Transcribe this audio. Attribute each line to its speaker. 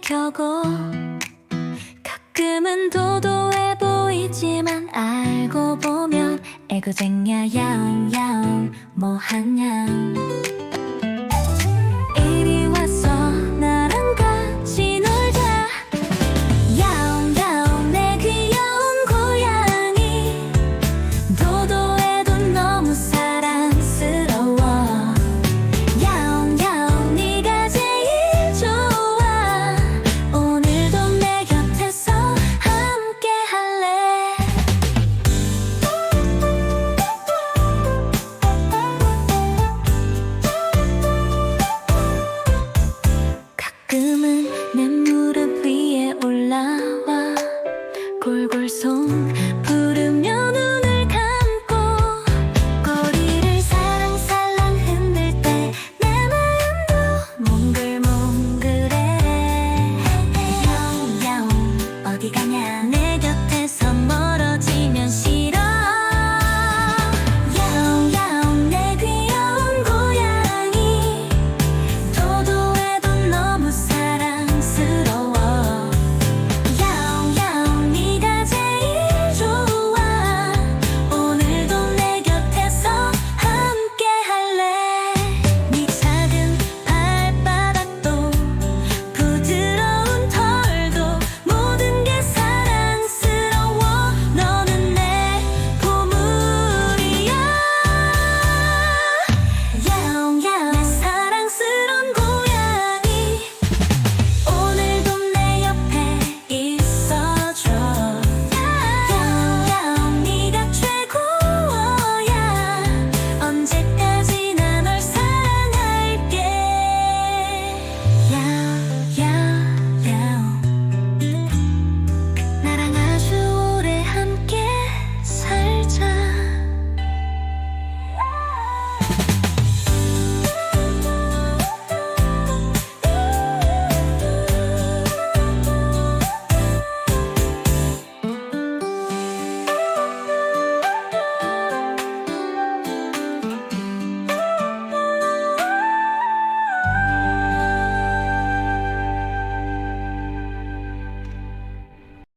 Speaker 1: 켜고 가끔은 도도해 보이지만 알고 보면 애교쟁이야 야옹야옹 뭐하냐 골골송